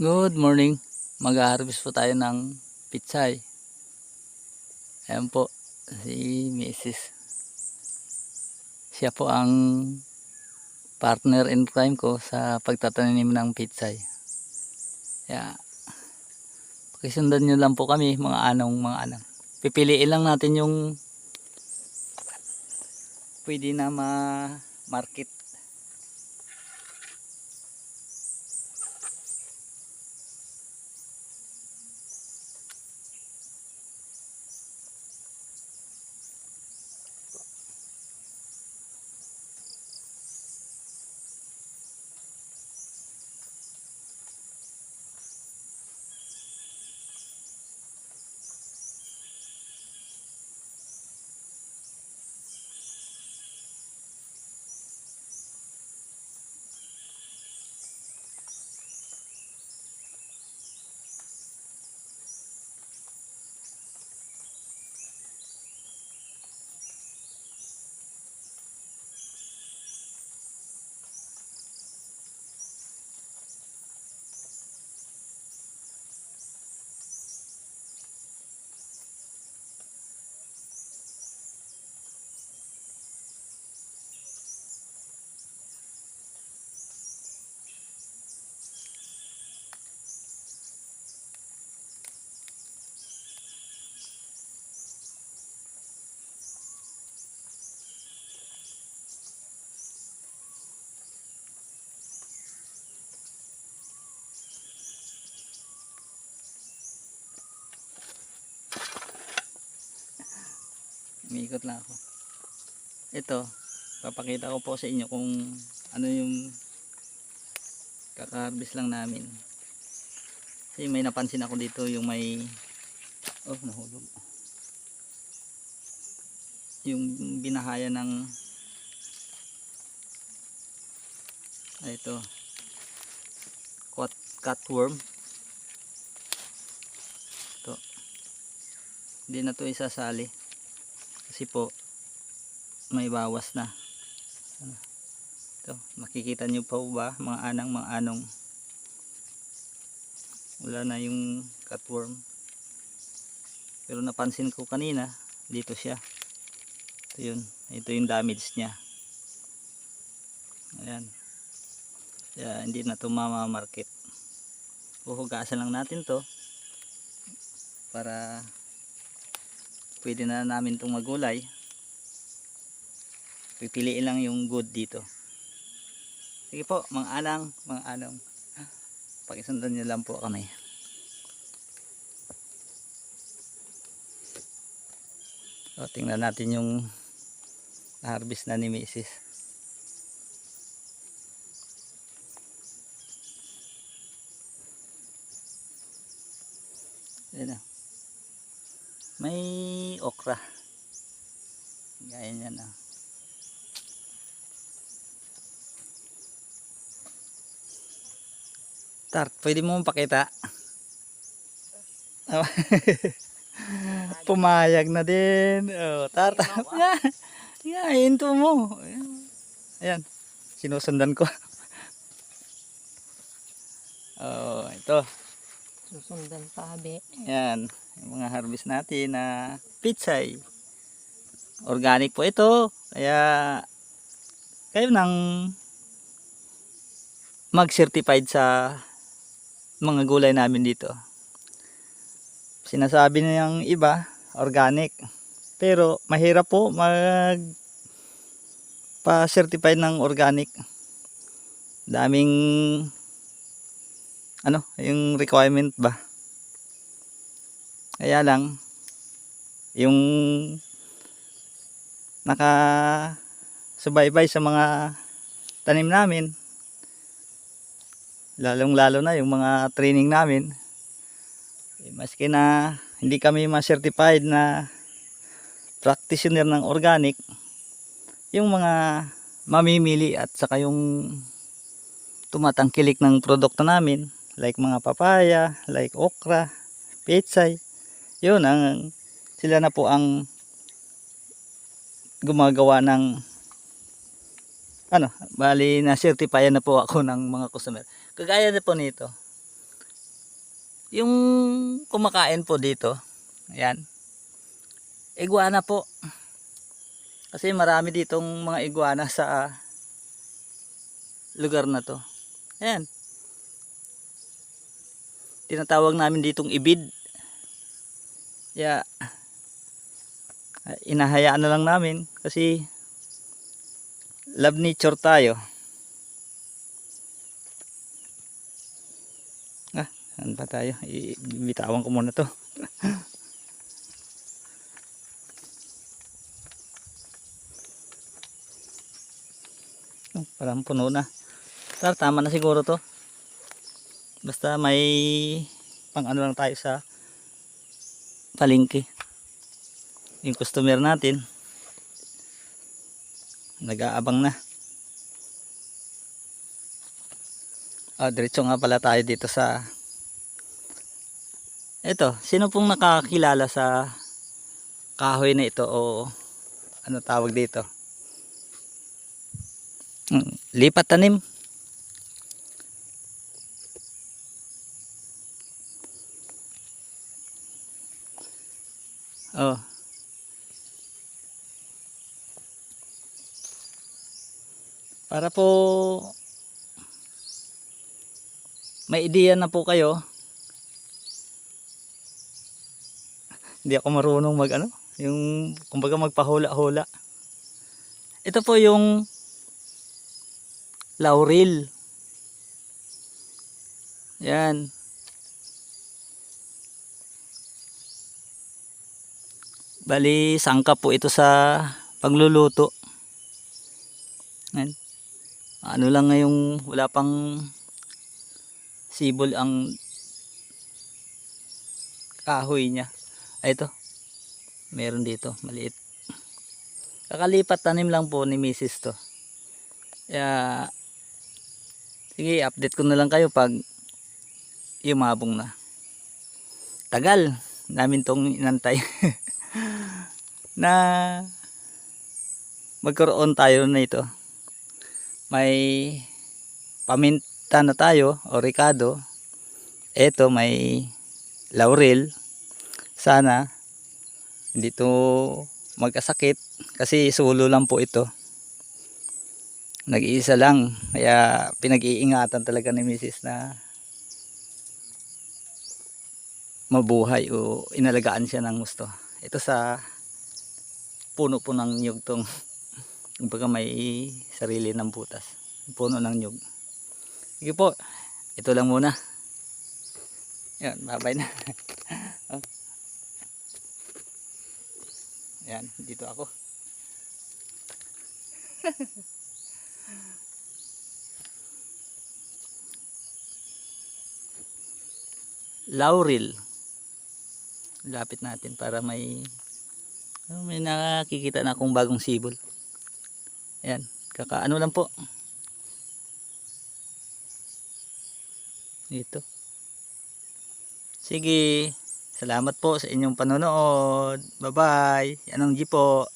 Good morning. Mag-harvest po tayo ng pitsay. Ayan po, si Mrs. Siya po ang partner in crime ko sa pagtatanim ng pitsay. Kaya, pakisundan nyo lang po kami, mga anong, mga anong. Pipiliin lang natin yung pwede na ma-market. Umikot lang ako. Ito, papakita ko po sa inyo kung ano yung kakaharbis lang namin. Kasi may napansin ako dito yung may oh nahulog. Yung binahaya ng ah, ito cut, cutworm. Ito. Hindi na to isasali kasi po may bawas na. Ano? ito makikita nyo pa ba mga anang mga anong? Wala na yung cutworm. Pero napansin ko kanina dito siya. Ito yun ito yung damage nya ayan. Kaya hindi na to mamamarket. Uhugasan lang natin to para pwede na namin itong magulay pipiliin lang yung good dito sige po mga anang mga anong pakisundan nyo lang po kami o, tingnan natin yung harvest na ni. Yan na. May okra. Gaya niya na. Tart, pwede mo pakita? Oh. Pumayag na din. Oh, tart. Yan, hinto mo. Ayan. Sinusundan ko. Oh, ito. Susundan pa, be. Yan, yung mga harvest natin na pitsay. Organic po ito. Kaya kayo nang mag-certified sa mga gulay namin dito. Sinasabi niyang iba, organic. Pero mahirap po mag pa-certified ng organic. Daming ano, yung requirement ba? Kaya lang, yung naka subaybay sa mga tanim namin, lalong lalo na yung mga training namin, eh, maski na hindi kami ma-certified na practitioner ng organic, yung mga mamimili at saka yung tumatangkilik ng produkto namin, like mga papaya, like okra, pechay, yun ang sila na po ang gumagawa ng ano, bali na certify na po ako ng mga customer. Kagaya na po nito. Yung kumakain po dito, ayan, iguana po. Kasi marami ditong mga iguana sa lugar na to. Ayan. Tinatawag namin ditong ibid. Kaya, ah, inahayaan na lang namin kasi love nature tayo. Ah, saan pa tayo? I- Bitawan ko muna to. Oh, parang puno na. Tama na siguro to. Basta may pang ano lang tayo sa palengke. Yung customer natin nag-aabang na. Ah, diretso nga pala tayo dito sa Ito, sino pong nakakilala sa kahoy na ito o ano tawag dito? Mm, Lipat tanim. Oh. Po may ideya na po kayo. Hindi ako marunong mag ano, yung kumbaga magpahula-hula. Ito po yung laurel. Yan. Bali, sangka po ito sa pagluluto. Yan. Ano lang ngayong wala pang sibol ang kahoy niya. Ay ito. Meron dito, maliit. Kakalipat tanim lang po ni Mrs. to. Kaya sige, update ko na lang kayo pag yumabong na. Tagal namin tong inantay. na magkaroon tayo na ito. May paminta na tayo o ricado. Ito may laurel. Sana hindi to magkasakit kasi sulo lang po ito. Nag-iisa lang. Kaya pinag-iingatan talaga ni Mrs. na mabuhay o inalagaan siya ng gusto. Ito sa puno po ng nyug tong kumbaga may sarili ng butas. Puno ng nyug. Sige po. Ito lang muna. Yan, babay na. Oh. Yan, dito ako. Laurel. Lapit natin para may may nakikita na akong bagong sibol. Ayan, kakaano lang po. Dito. Sige, salamat po sa inyong panonood. Bye-bye. Yan ang G po.